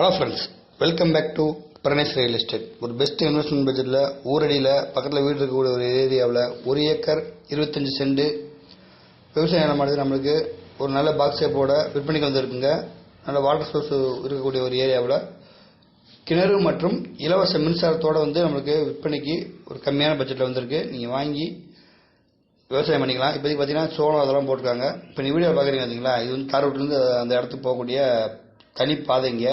Hello friends welcome back to Pranesh real estate ஒரு best investment பட்ஜெட்டில் ஊரடியில் பக்கத்தில் வீடு இருக்கக்கூடிய ஒரு ஏரியாவில் ஒரு ஏக்கர் இருபத்தஞ்சி சென்ட் விவசாய நிலமானது நம்மளுக்கு ஒரு நல்ல பாக்ஸ் ஷேப்போட விற்பனைக்கு வந்திருக்குங்க நல்ல வாட்டர் சோர்ஸ் இருக்கக்கூடிய ஒரு ஏரியாவில். கிணறு மற்றும் இலவச மின்சாரத்தோட வந்து நம்மளுக்கு விற்பனைக்கு ஒரு கம்மியான பட்ஜெட்டில் வந்திருக்கு. நீங்கள் வாங்கி விவசாயம் பண்ணிக்கலாம். இப்போதைக்கு பார்த்தீங்கன்னா சோளம் அதெல்லாம் போட்டிருக்காங்க. இப்போ நீ வீடியோ பார்க்குறீங்க பார்த்தீங்களா இது வந்து தாரூட்லேருந்து அந்த இடத்துக்கு போகக்கூடிய தனி பாதைங்க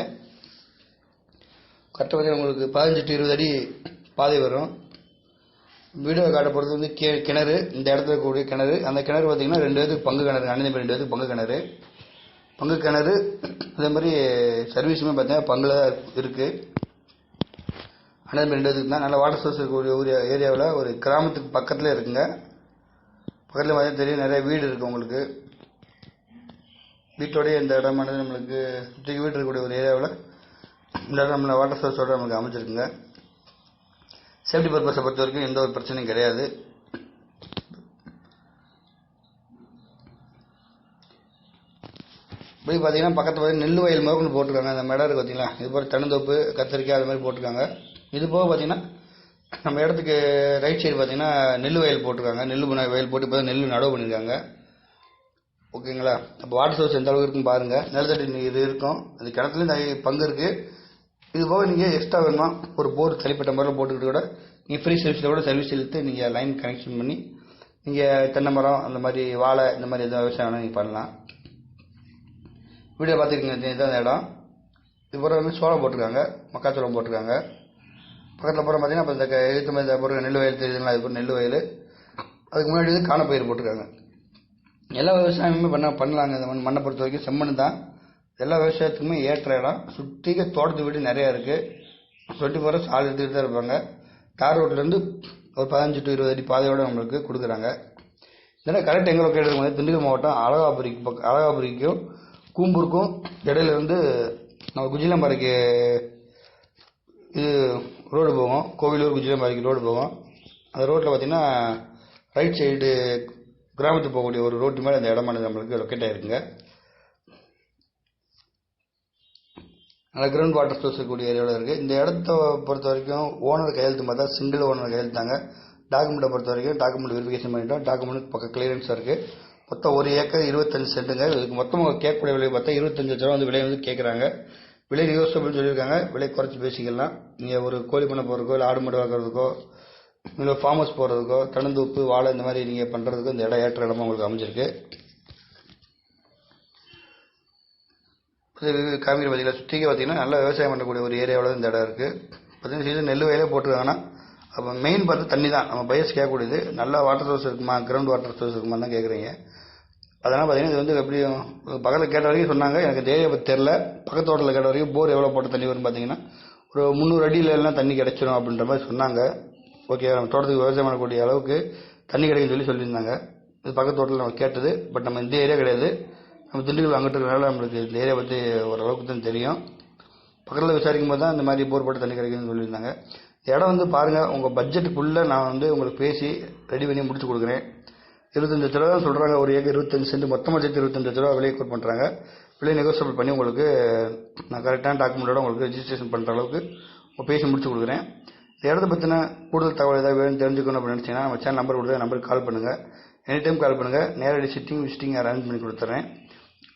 கரெக்டாக பார்த்தீங்கன்னா உங்களுக்கு பதினஞ்சு டு இருபது அடி பாதை வரும். வீடியோ காட்ட போகிறது வந்து கி கிணறு. இந்த இடத்துல இருக்கக்கூடிய கிணறு. அந்த கிணறு பார்த்தீங்கன்னா ரெண்டு பேருக்கு பங்கு கிணறு. அண்ணன் ரெண்டு பேருக்கு பங்கு கிணறு. பங்கு கிணறு அதே மாதிரி சர்வீஸுமே பார்த்தீங்கன்னா பங்கில் தான் இருக்குது அண்ணன் ரெண்டு பேருக்கு தான். நல்ல வாட்டர் சோர்ஸ் இருக்கக்கூடிய ஒரு ஏரியாவில் ஒரு கிராமத்துக்கு பக்கத்தில் இருக்குங்க. பக்கத்தில் பார்த்தா தெரியும் நிறைய வீடு இருக்குது உங்களுக்கு. வீட்டோடைய இந்த இடமானது நம்மளுக்கு சுற்றி வீடு இருக்கக்கூடிய ஒரு ஏரியாவில். இந்த நம்மளை நம்மள வாட்டர் சோர்ஸோட நமக்கு அமைச்சிருக்குங்க சேஃப்டி பர்பஸை பொறுத்த வரைக்கும் எந்த ஒரு பிரச்சனையும் கிடையாது. இப்படி பார்த்தீங்கன்னா பக்கத்தில் நெல் வயல் முதற்கொண்டு போட்டிருக்காங்க. அந்த இடம் இருக்குது பார்த்தீங்களா இது போல் தென்னந்தோப்பு கத்திரிக்காய் அது மாதிரி போட்டிருக்காங்க. இது போக பார்த்தீங்கன்னா நம்ம இடத்துக்கு ரைட் சைடு பார்த்தீங்கன்னா நெல் வயல் போட்டிருக்காங்க. நெல் வயல் போட்டு இப்போ நெல் நடவு பண்ணியிருக்காங்க ஓகேங்களா? அப்போ வாட்டர் சோர்ஸ் எந்த அளவுக்கு இருக்குன்னு பாருங்கள் நிலத்தடி நீர் இருக்கும். அது கிணத்துலேயும் பங்கு இருக்குது இது போக நீங்கள் எக்ஸ்ட்ரா வேணுமா? ஒரு போர் தனிப்பட்ட முறையில் போட்டுக்கிட்டு கூட நீங்கள் ஃப்ரீ சர்வீஸில் கூட சர்வீஸ் இழுத்து நீங்கள் லைன் கனெக்ஷன் பண்ணி நீங்கள் தென்னை மரம் அந்த மாதிரி வாழை இந்த மாதிரி எதாவது விவசாயம் வேணால் நீங்கள் பண்ணலாம். வீடியோ பார்த்துருக்கீங்க இதுதான் அந்த இடம். இது போகிற வந்து சோளம் போட்டிருக்காங்க மக்காச்சோளம் போட்டிருக்காங்க. பக்கத்தில் போகிற பார்த்தீங்கன்னா இப்போ இந்த எழுத்து மாதிரி இந்த போகிற நெல் வயல் தெரியுதுங்களா அது போகிற நெல் வயல். அதுக்கு முன்னாடி வந்து காணப்பயிர் போட்டிருக்காங்க. எல்லா விவசாயமுமே பண்ண பண்ணலாங்க. இந்த மண் மண்ணை பொறுத்த வரைக்கும் செம்மண் தான். எல்லா விவசாயத்துக்குமே ஏற்ற இடம். சுற்றிக்க தோட்டத்து வீடு நிறையா இருக்குது டுவெண்ட்டி ஃபோர் ஹவர்ஸ் ஆள் எடுத்துக்கிட்டு தான் இருப்பாங்க. தார் ரோட்லேருந்து ஒரு பதினஞ்சு டு இருபது அடி பாதையோட நம்மளுக்கு கொடுக்குறாங்க. இதெல்லாம் கரெக்ட் எங்கே லொக்கேட் இருக்கும் திண்டுக்கல் மாவட்டம் அழகாபுரிக்கு பக்கம் அழகாபுரிக்கும் கூம்பூருக்கும் இடையிலேருந்து நம்ம குஜிலம்பாறைக்கு இது ரோடு போவோம் கோவிலூர் குஜிலம்பாறைக்கு ரோடு போவோம் அந்த ரோட்டில் பார்த்தீங்கன்னா ரைட் சைடு கிராமத்துக்கு போகக்கூடிய ஒரு ரோட்டு மேலே அந்த இடமானது நம்மளுக்கு லொக்கேட் ஆகிருக்குங்க நல்ல கிரவுண்ட் வாட்டர் சோர்ஸ் இருக்கக்கூடிய ஏரியாவில் இருக்குது இந்த இடத்த பொறுத்த வரைக்கும் ஓனர் கையெழுத்து பார்த்தா சிங்கிள் ஓனர் கையெழுத்தாங்க. டாக்குமெண்ட்டை பொறுத்த வரைக்கும் டாக்குமெண்ட் வெரிஃபிகேஷன் பண்ணிட்டோம். டாக்குமெண்ட் பக்கம் கிளியரன்ஸ் இருக்குது மொத்தம் ஒரு ஏக்கர் இருபத்தஞ்சு சென்ட்டுங்க. இதுக்கு மொத்தம் கேட்கக்கூடிய விலை பார்த்தா இருபத்தஞ்சு லட்ச ரூபா வந்து விலை வந்து கேட்குறாங்க விலை நியோசபிள் சொல்லியிருக்காங்க. விலை குறைச்சி பேசிக்கலாம். நீங்கள் ஒரு கோழி பண்ண போகிறதுக்கோ இல்லை ஆடு மாடு வளர்க்குறதுக்கோ இல்லை ஃபார்ம் ஹவுஸ் போகிறதுக்கோ உப்பு வாழை இந்த மாதிரி நீங்கள் பண்ணுறதுக்கோ இந்த இடம் ஏற்ற இடமா உங்களுக்கு அமைஞ்சிருக்கு. காமிக்கிற பார்த்தீங்களா சுற்றிக்க பார்த்தீங்கன்னா நல்லா விவசாயம் பண்ணக்கூடிய ஒரு ஏரியாவில் இந்த இடம் இருக்குது பார்த்தீங்கன்னா சீசன் நெல் வயலே போட்டிருக்காங்கன்னா அப்போ மெயின் பார்த்து தண்ணி தான். நம்ம பயஸ் கேட்கக்கூடியது. நல்லா வாட்டர் சோர்ஸ் இருக்குமா? கிரவுண்ட் வாட்டர் சோர்ஸ் இருக்குமா தான் கேட்குறீங்க. அதனால் பார்த்தீங்கன்னா இது வந்து எப்படியும் பக்கத்தில் கேட்ட வரைக்கும் சொன்னாங்க. எனக்கு தேவை பற்றி தெரில பக்கத்து தோட்டத்தில் கேட்ட வரைக்கும் போர் எவ்வளோ போட்ட தண்ணி வரும் பார்த்தீங்கன்னா ஒரு முந்நூறு அடியில எல்லாம் தண்ணி கிடச்சிரும் அப்படின்ற மாதிரி சொன்னாங்க. ஓகே நம்ம தோட்டத்துக்கு விவசாயம் பண்ணக்கூடிய அளவுக்கு தண்ணி கிடைக்குன்னு சொல்லி சொல்லியிருந்தாங்க. இது பக்கத்து ஹோட்டலில் நம்ம கேட்டது. பட் நம்ம இந்த ஏரியா கிடையாது. நம்ம திண்டுக்கல் அங்கிட்டு நம்மளுக்கு இந்த ஏரியா பற்றி ஓரளவுக்கு தான் தெரியும். பக்கத்தில் விசாரிக்கும் போது தான் இந்த மாதிரி போர் போட்டு தண்ணி கிடைக்குதுன்னு சொல்லியிருந்தாங்க. இடம் வந்து பாருங்கள் உங்கள் பட்ஜெட்டுக்குள்ளே நான் வந்து உங்களுக்கு பேசி ரெடி பண்ணி முடிச்சு கொடுக்குறேன். இருபத்தஞ்சு லட்ச ரூபா தான் சொல்கிறாங்க ஒரு ஏக்கர் இருபத்தஞ்சு சென்ட் மொத்தமாக சேர்த்து இருபத்தஞ்சு லட்ச ரூபா விலை கோட் பண்ணுறாங்க விலை நெகோசியபிள் பண்ணி உங்களுக்கு நான் கரெக்டான டாக்குமெண்ட்டோட உங்களுக்கு ரெஜிஸ்ட்ரேஷன் பண்ணுற அளவுக்கு பேசி முடிச்சு கொடுக்குறேன். இந்த இடத்த பற்றின கூடுதல் தகவல் ஏதாவது வேணும் தெரிஞ்சுக்கணும் அப்படின்னு நினச்சிங்கன்னா நம்ம சேனல் நம்பர் கொடுத்து நம்பருக்கு கால் பண்ணுங்கள் எனி டைம் கால் பண்ணுங்கள் நேரடி சிட்டிங் விசிட்டிங் அரேஞ்ச் பண்ணி கொடுத்துட்றேன்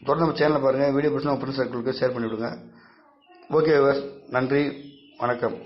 தொடர்ந்து நம்ம சேனலை பாருங்கள் வீடியோ பிடிச்சா உங்கள் ஃப்ரெண்ட்ஸ் சர்க்கிளுக்கு ஷேர் பண்ணி விடுங்க ஓகே நன்றி வணக்கம்.